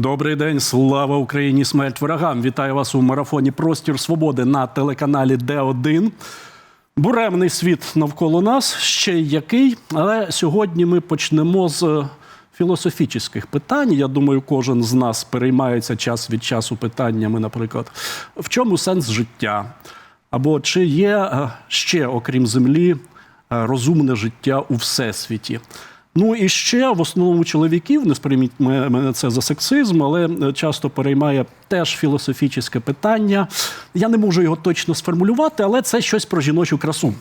Добрий день, слава Україні! Смерть ворогам! Вітаю вас у марафоні Простір Свободи на телеканалі Д1. Буремний світ навколо нас, ще який. Але сьогодні ми почнемо з е, філософічних питань. Я думаю, кожен з нас переймається час від часу питаннями, наприклад, в чому сенс життя? Або чи є е, ще, окрім землі, е, розумне життя у всесвіті? Ну і ще в основному чоловіків, не сприйміть мене це за сексизм, але е, часто переймає теж філософічне питання. Я не можу його точно сформулювати, але це щось про жіночу красу.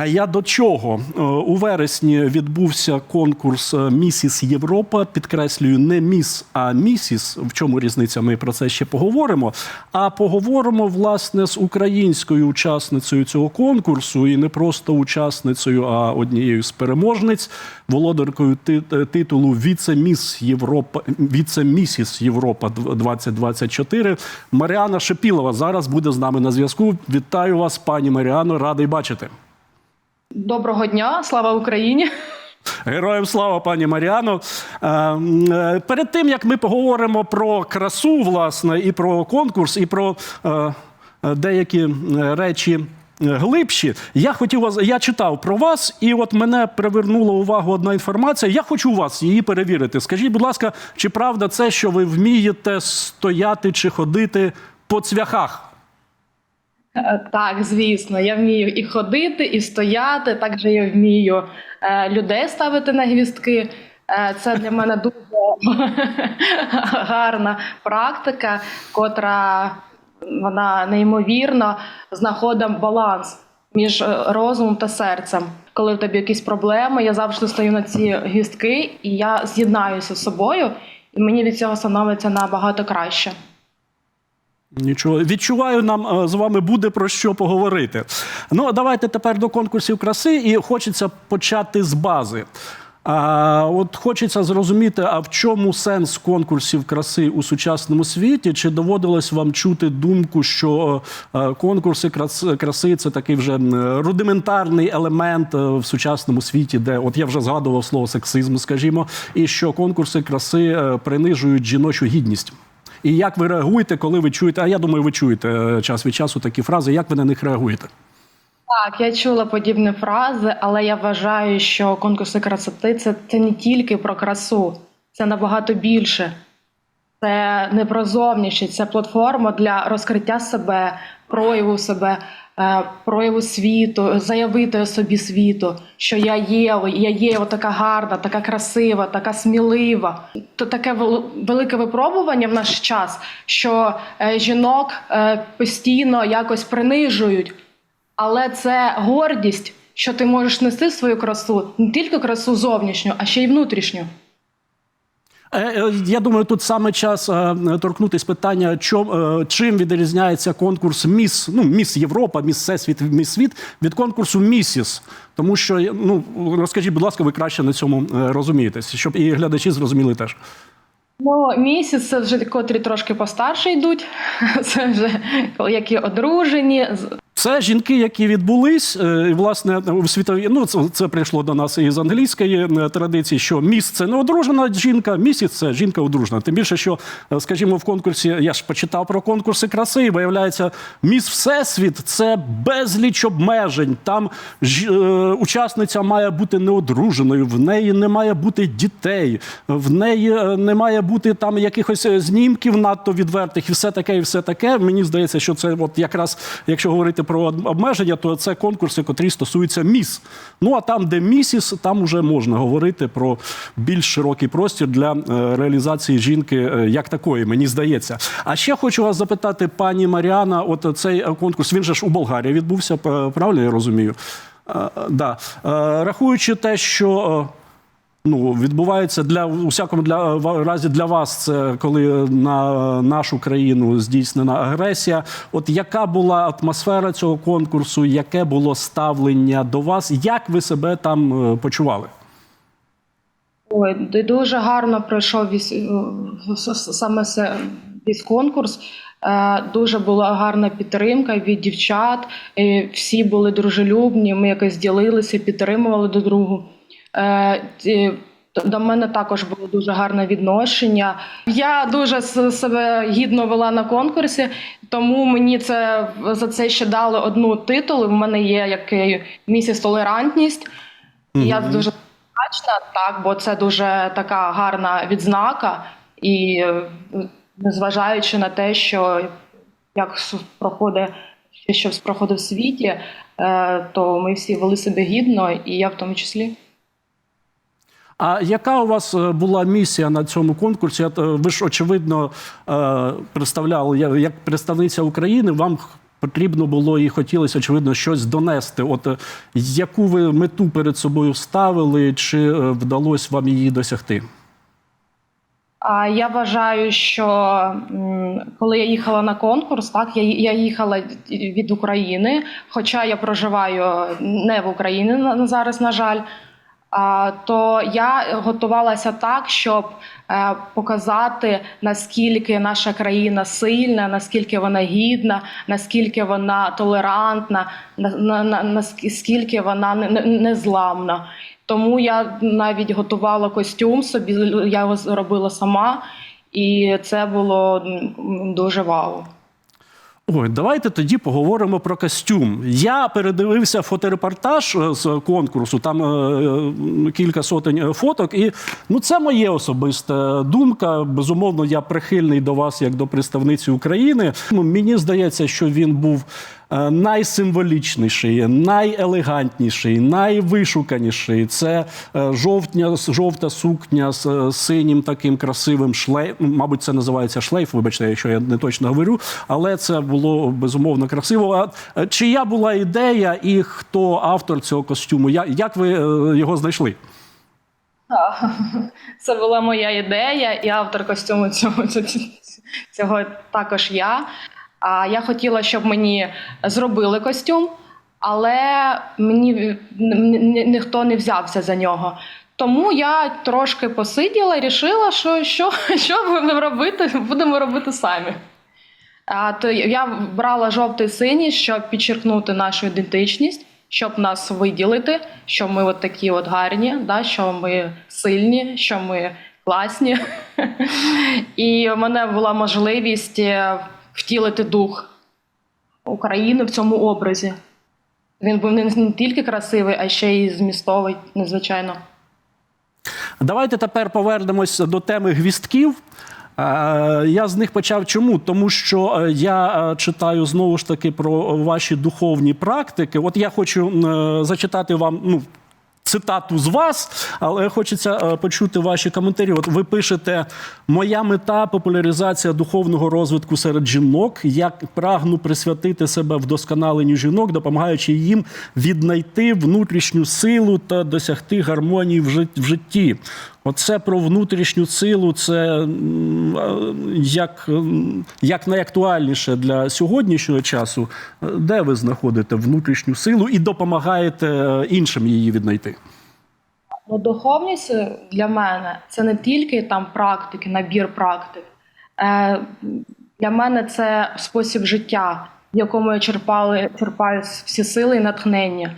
А я до чого? Е, У вересні відбувся конкурс е, Місіс Європа. Підкреслюю, не міс, а місіс. В чому різниця? Ми про це ще поговоримо. А поговоримо власне з українською учасницею цього конкурсу, і не просто учасницею, а однією з переможниць, володаркою е, титулу Віце-міс Європа, Віце-місіс Європа 2024. Маріана Шепілова зараз буде з нами на зв'язку. Вітаю вас, пані Маріано, радий бачити. Доброго дня, слава Україні. Героям слава, пані Маріано. Е, е, Перед тим як ми поговоримо про красу, власне, і про конкурс, і про е, деякі речі. Глибші, я хотів вас, я читав про вас, і от мене привернула увагу одна інформація. Я хочу вас її перевірити. Скажіть, будь ласка, чи правда це, що ви вмієте стояти чи ходити по цвяхах? Е, Так, звісно, я вмію і ходити, і стояти. Також я вмію е, людей ставити на гвіздки. Е, Це для мене дуже гарна практика, котра вона неймовірно знаходить баланс між розумом та серцем. Коли в тебе якісь проблеми, я завжди стою на ці гвіздки, і я з'єднаюся з собою, і мені від цього становиться набагато краще. Нічого відчуваю, нам е, з вами буде про що поговорити. Ну давайте тепер до конкурсів краси, і хочеться почати з бази. А от хочеться зрозуміти, а в чому сенс конкурсів краси у сучасному світі? Чи доводилось вам чути думку, що е, конкурси крас- краси це такий вже рудиментарний елемент е, в сучасному світі, де от я вже згадував слово сексизм, скажімо, і що конкурси краси принижують жіночу гідність? І як ви реагуєте, коли ви чуєте? А я думаю, ви чуєте е, час від часу такі фрази. Як ви на них реагуєте? Так, я чула подібні фрази, але я вважаю, що конкурси красоти це, це не тільки про красу, це набагато більше. Це не про зовнішність, це платформа для розкриття себе, прояву себе, прояву світу, заявити собі світу, що я є, я є така гарна, така красива, така смілива. То таке вел- велике випробування в наш час, що е, жінок е, постійно якось принижують. Але це гордість, що ти можеш нести свою красу, не тільки красу зовнішню, а ще й внутрішню. Е, е, Я думаю, тут саме час е, торкнутись питання, чим відрізняється конкурс Міс, ну, Міс Європа, Міс Всесвіт, Міс Світ від конкурсу Місіс. Тому що, ну, розкажіть, будь ласка, ви краще на цьому розумієтесь, щоб і глядачі зрозуміли теж. Ну, місяць це вже котрі трошки постарше йдуть. Це вже які одружені. Це жінки, які відбулись, е, і власне у світовій. Ну це, це прийшло до нас із англійської е, традиції, що міс це не одружена жінка, місіс це жінка одружена. Тим більше, що, е, скажімо, в конкурсі я ж почитав про конкурси краси, і виявляється, міс Всесвіт це безліч обмежень. Там ж, е, учасниця має бути неодруженою, в неї не має бути дітей, в неї не має бути там якихось знімків надто відвертих, і все таке, і все таке. Мені здається, що це от якраз, якщо говорити про обмеження, то це конкурси, котрі стосуються міс. Ну а там, де місіс, там вже можна говорити про більш широкий простір для е, реалізації жінки е, як такої, мені здається. А ще хочу вас запитати, пані Маріана, от цей е, конкурс, він же ж у Болгарії відбувся, правильно я розумію? Да. Рахуючи те, що. Ну, відбувається для у всякому для разі для вас, це коли на нашу країну здійснена агресія. От яка була атмосфера цього конкурсу, яке було ставлення до вас? Як ви себе там е, почували? Ой, дуже гарно пройшов вісь, е, саме весь конкурс. Е, Дуже була гарна підтримка від дівчат. Всі були дружелюбні. Ми якось ділилися, підтримували до другу. Е, до мене також було дуже гарне відношення. Я дуже себе гідно вела на конкурсі, тому мені це за це ще дали одну титул. У мене є як місіс толерантність. І я дуже вдячна, так, бо це дуже така гарна відзнака. І е, незважаючи на те, що як проходить що проходить в світі, е, то ми всі вели себе гідно, і я в тому числі. А яка у вас е, була місія на цьому конкурсі? Е, Ви ж очевидно е, представляли як представниця України. Вам потрібно було і хотілося очевидно щось донести. От яку ви мету перед собою ставили, чи вдалося вам її досягти? Я вважаю, що коли я їхала на конкурс, так я, я їхала від України, хоча я проживаю не в Україні зараз, на жаль. То я готувалася так, щоб е, показати наскільки наша країна сильна, наскільки вона гідна, наскільки вона толерантна, на, на, на, наскільки вона не- не- незламна. Тому я навіть готувала костюм собі, я його зробила сама, і це було дуже вау. Ой, давайте тоді поговоримо про костюм. Я передивився фоторепортаж е, з конкурсу, там е, е, кілька сотень е, фоток, і ну це моє особиста думка. Безумовно, я прихильний до вас як до представниці України. Мені здається, що він був найсимволічніший, найелегантніший, найвишуканіший. Це е, жовтня, жовта сукня з е, синім таким красивим шлейфом. Мабуть, це називається шлейф. Вибачте, якщо я не точно говорю, але це було безумовно красиво. А е, чия була ідея і хто автор цього костюму? Як ви е, його знайшли? Це була моя ідея, і автор костюму цього, цього також я. А я хотіла, щоб мені зробили костюм, але мені ніхто не взявся за нього. Тому я трошки посиділа і вирішила, що, що, що будемо робити, будемо робити самі. А, то я брала жовтий синій, щоб підчеркнути нашу ідентичність, щоб нас виділити, що ми от такі от гарні, да, що ми сильні, що ми класні. І в мене була можливість е, втілити дух України в цьому образі. Він був не тільки красивий, а ще й змістовий, незвичайно. Давайте тепер повернемось до теми гвістків. Е, Я з них почав чому? Тому що е, я е, читаю знову ж таки про ваші духовні практики. От я хочу зачитати вам ну, цитату з вас, але хочеться е, почути ваші коментарі. От ви пишете: моя мета популяризація духовного розвитку серед жінок. Я прагну присвятити себе вдосконаленню жінок, допомагаючи їм віднайти внутрішню силу та досягти гармонії в жит- в житті. Оце про внутрішню силу, це як, як найактуальніше для сьогоднішнього часу. Де ви знаходите внутрішню силу і допомагаєте е, іншим її віднайти? Ну, духовність е, для мене це не тільки там практики, набір практик. Е, для мене це спосіб життя, в якому я черпали, черпаю всі сили і натхнення.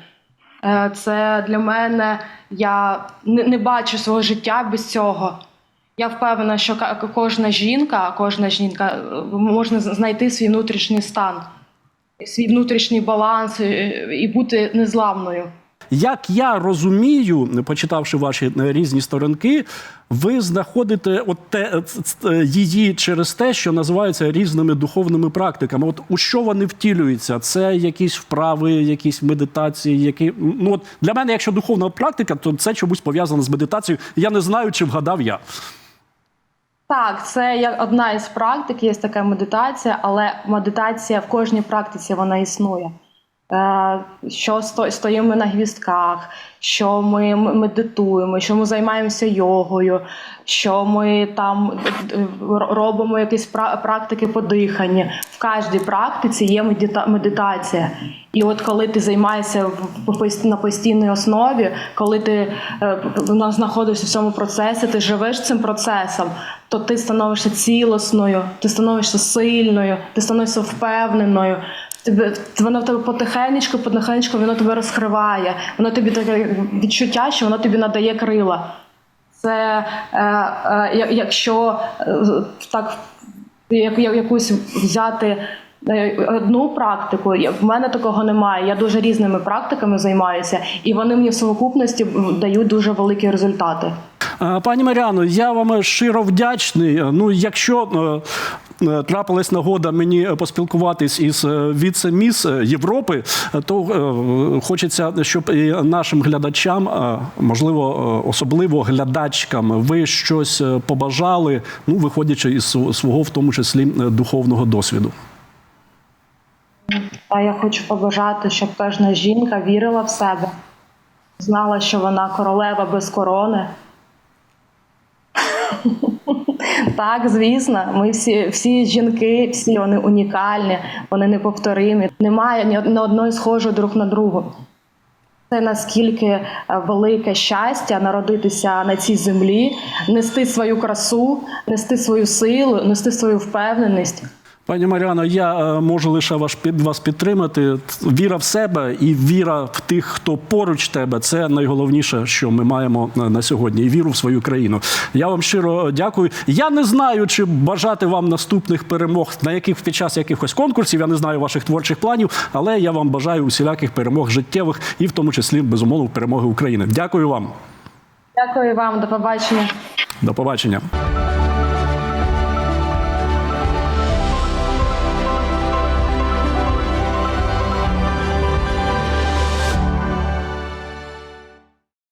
Е, це для мене я не, бачу свого життя без цього. Я впевнена, що кожна жінка, кожна жінка е, можна знайти свій внутрішній стан, свій внутрішній баланс е, і бути незламною. Як я розумію, почитавши ваші е, різні сторінки, ви знаходите от те, е, е, її через те, що називаються різними духовними практиками. От у що вони втілюються? Це якісь вправи, якісь медитації, які ну от для мене, якщо духовна практика, то це чомусь пов'язано з медитацією. Я не знаю, чи вгадав я. Так, це як одна із практик, є така медитація, але медитація в кожній практиці вона існує. Що стоїмо на гвістках, що ми медитуємо, що ми займаємося йогою, що ми там робимо якісь пра- практики по диханню. В кожній практиці є медита- медитація. І от коли ти займаєшся на постійній основі, коли ти е, знаходишся в цьому процесі, ти живеш цим процесом, то ти становишся цілісною, ти становишся сильною, ти становишся впевненою. Тебе воно в тебе потихенечку, потихенечку воно тебе розкриває. Воно тобі таке відчуття, що воно тобі надає крила. Це е, е, якщо е, так як, як- якусь взяти е, одну практику, в мене такого немає. Я дуже різними практиками займаюся, і вони мені в совокупності дають дуже великі результати. Е, Пані Маріано, я вам щиро вдячний. Ну, якщо е, трапилась нагода мені поспілкуватись із е, віце-міс е, Європи, е, то е, хочеться, щоб і нашим глядачам, е, можливо, е, особливо глядачкам, ви щось е, побажали, ну, виходячи із свого, в тому числі, е, духовного досвіду. А я хочу побажати, щоб кожна жінка вірила в себе, знала, що вона королева без корони. Так, звісно, ми всі, всі жінки, всі вони унікальні, вони неповторимі. Немає ні од- ні одної схожої друг на другу. Це наскільки е, велике щастя народитися на цій землі, нести свою красу, нести свою силу, нести свою впевненість. Пані Маріано, я е, можу лише вас підтримати. Віра в себе і віра в тих, хто поруч тебе це найголовніше, що ми маємо е, на сьогодні. І віру в свою країну. Я вам щиро дякую. Я не знаю, чи бажати вам наступних перемог, на яких під час якихось конкурсів. Я не знаю ваших творчих планів, але я вам бажаю усіляких перемог життєвих і в тому числі безумовно перемоги України. Дякую вам. Дякую вам, до побачення. До побачення.